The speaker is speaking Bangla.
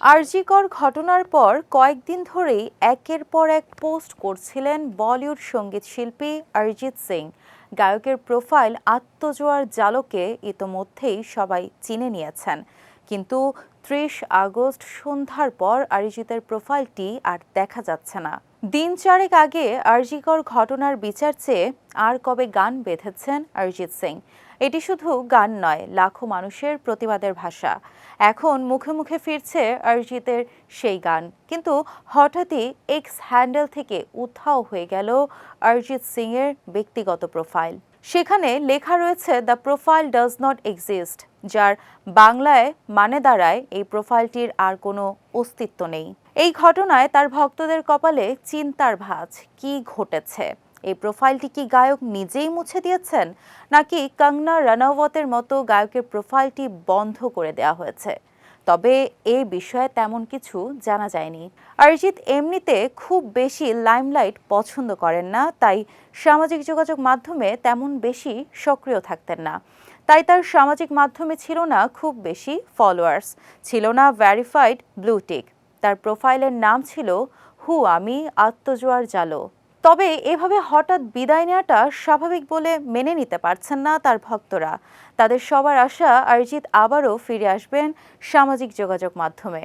আরজিকর ঘটনার পর কয়েকদিন ধরেই একের পর এক পোস্ট করছিলেন বলিউড সংগীত শিল্পী অরিজিৎ সিং। গায়কের প্রোফাইল আত্মজোয়ার জালকে ইতোমধ্যেই সবাই চিনে নিয়েছেন। কিন্তু ত্রিশ আগস্ট সন্ধ্যার পর অরিজিতের প্রোফাইলটি আর দেখা যাচ্ছে না। দিন চারেক আগে আরজিকর ঘটনার বিচার চেয়ে আর কবে গান বেঁধেছেন অরিজিৎ সিং? এটি শুধু গান নয়, লাখো মানুষের প্রতিবাদের ভাষা। এখন মুখে মুখে ফিরছে অরিজিতের সেই গান। কিন্তু হঠাৎই এক্স হ্যান্ডেল থেকে উধাও হয়ে গেল অরিজিৎ সিং এর ব্যক্তিগত প্রোফাইল। সেখানে লেখা রয়েছে, the profile does not exist যার বাংলায় মানে দাঁড়ায় এই প্রোফাইলটির আর কোনো অস্তিত্ব নেই। এই ঘটনায় তার ভক্তদের কপালে চিন্তার ভাঁজ। কি ঘটেছে? এই প্রোফাইলটি কি গায়ক নিজেই মুছে দিয়েছেন? নাকি কঙ্গনা রানাওয়াতের মতো গায়কের প্রোফাইলটি বন্ধ করে দেওয়া হয়েছে? তবে এই বিষয়ে তেমন কিছু জানা যায়নি। অরিজিৎ এমনিতে খুব বেশি লাইমলাইট পছন্দ করেন না, তাই সামাজিক যোগাযোগ মাধ্যমে তেমন বেশি সক্রিয় থাকতেন না। তাই তার সামাজিক মাধ্যমে ছিল না খুব বেশি ফলোয়ার্স ছিল না ভ্যারিফাইড ব্লুটিক তার প্রোফাইলের নাম ছিল হু আমি আত্মজোয়ার জালো। তবে এভাবে হঠাৎ বিদায় নেওয়াটা স্বাভাবিক বলে মেনে নিতে পারছেন না তার ভক্তরা। তাদের সবার আশা অরিজিৎ আবারও ফিরে আসবেন সামাজিক যোগাযোগ মাধ্যমে।